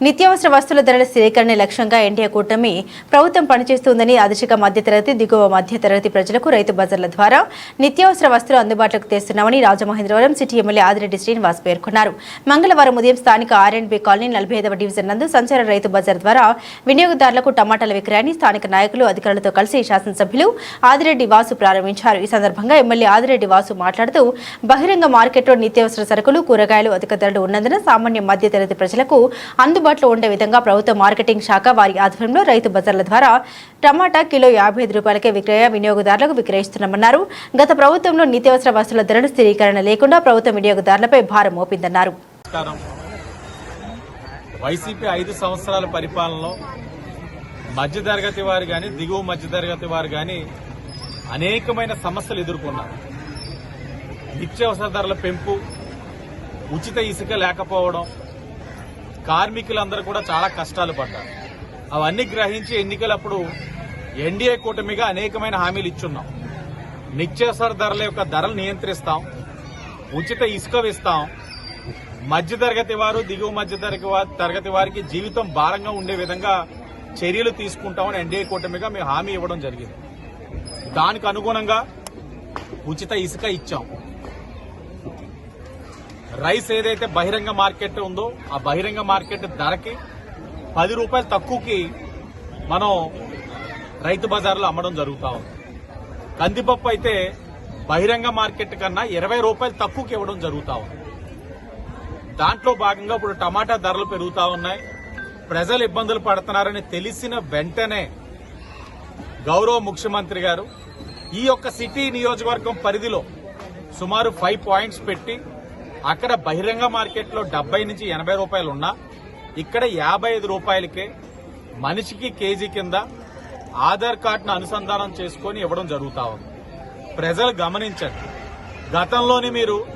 నిత్యావసర వస్తువుల ధరల స్థిరీకరణ లక్ష్యంగా ఎన్డీఏ కూటమి ప్రభుత్వం పనిచేస్తుందని అధిక మధ్యతరగతి దిగువ మధ్యతరగతి ప్రజలకు రైతు బజార్ల ద్వారా నిత్యావసర వస్తువులు అందుబాటులోకి తెస్తున్నామని రాజమహేంద్రవరం సిటీ ఎమ్మెల్యే ఆదిరెడ్డి శ్రీనివాస్ పేర్కొన్నారు. మంగళవారం ఉదయం స్థానిక ఆర్ఎండ్బి కాలనీ నలభై ఐదవ డివిజన్ నందు సంచార రైతు బజార్ ద్వారా వినియోగదారులకు టమాటాల విక్రయాన్ని స్థానిక నాయకులు అధికారులతో కలిసి శాసనసభ్యులు ఆదిరెడ్డి వాసు ప్రారంభించారు. ఈ సందర్భంగా ఎమ్మెల్యే ఆదిరెడ్డి వాసు మాట్లాడుతూ బహిరంగ మార్కెట్లో నిత్యావసర సరుకులు కూరగాయలు అధిక ధరలు ఉన్నందున సామాన్య మధ్యతరగతి ప్రజలకు అందుబాటు అందుబాటులో ఉండే విధంగా ప్రభుత్వ మార్కెటింగ్ శాఖ వారి ఆధ్వర్యంలో రైతు బజార్ల ద్వారా టమాటా కిలో యాభై ఐదు రూపాయలకే విక్రయ వినియోగదారులకు విక్రయిస్తున్నామన్నారు. గత ప్రభుత్వంలో నిత్యావసర వస్తువుల ధరలు స్థిరీకరణ లేకుండా ప్రభుత్వ వినియోగదారులపై భారం మోపిందన్నారు. వైసీపీ ఐదు సంవత్సరాల పరిపాలనలో మధ్యతరగతి వారు కానీ దిగువ మధ్యతరగతి వారు కానీ అనేకమైన సమస్యలు ఎదుర్కొన్నారు. నిత్యావసర ధరల పెంపు ఉచిత ఇసుక లేకపోవడం కార్మికులందరూ కూడా చాలా కష్టాలు పడ్డారు. అవన్నీ గ్రహించి ఎన్నికలప్పుడు ఎన్డీఏ కూటమిగా అనేకమైన హామీలు ఇచ్చున్నాం. నిత్యావసర ధరల యొక్క ధరలు నియంత్రిస్తాం. ఉచిత ఇసుక ఇస్తాం మధ్యతరగతి వారు దిగువ మధ్యతరగతి తరగతి వారికి జీవితం భారంగా ఉండే విధంగా చర్యలు తీసుకుంటామని ఎన్డీఏ కూటమిగా మేము హామీ ఇవ్వడం జరిగింది. దానికి అనుగుణంగా ఉచిత ఇసుక ఇచ్చాం. రైస్ ఏదైతే బహిరంగ మార్కెట్ ఉందో ఆ బహిరంగ మార్కెట్ ధరకి పది రూపాయలు తక్కువకి మనం రైతు బజార్లో అమ్మడం జరుగుతూ ఉంది. కందిపప్పు అయితే బహిరంగ మార్కెట్ కన్నా ఇరవై రూపాయలు తక్కువకి ఇవ్వడం జరుగుతూ ఉంది. దాంట్లో భాగంగా ఇప్పుడు టమాటా ధరలు పెరుగుతా ఉన్నాయి. ప్రజలు ఇబ్బందులు పడుతున్నారని తెలిసిన వెంటనే గౌరవ ముఖ్యమంత్రి గారు ఈ యొక్క సిటీ నియోజకవర్గం పరిధిలో సుమారు ఫైవ్ పాయింట్స్ పెట్టి అక్కడ బహిరంగ మార్కెట్లో డెబ్బై నుంచి ఎనభై రూపాయలు ఉన్నా ఇక్కడ యాభై ఐదు రూపాయలకే మనిషికి కేజీ కింద ఆధార్ కార్డును అనుసంధానం చేసుకొని ఇవ్వడం జరుగుతా ఉంది. ప్రజలు గమనించండి. గతంలోని మీరు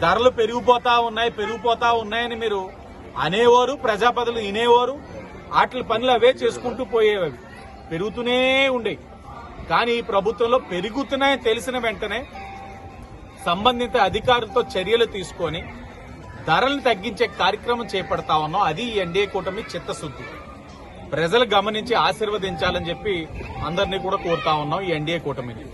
ధరలు పెరిగిపోతా ఉన్నాయి పెరిగిపోతా ఉన్నాయని మీరు అనేవారు ప్రజాపతులు వినేవారు వాటి పనులు అవే చేసుకుంటూ పోయేవి. పెరుగుతూనే ఉండేవి. కానీ ఈ ప్రభుత్వంలో పెరుగుతున్నాయని తెలిసిన వెంటనే సంబంధిత అధికారులతో చర్యలు తీసుకొని ధరలను తగ్గించే కార్యక్రమం చేపడతా ఉన్నాం. అది ఈ ఎన్డీఏ కూటమి చిత్తశుద్ధి. ప్రజలు గమనించి ఆశీర్వదించాలని చెప్పి అందరినీ కూడా కోరుతా ఉన్నాం ఈ ఎన్డీఏ కూటమిని.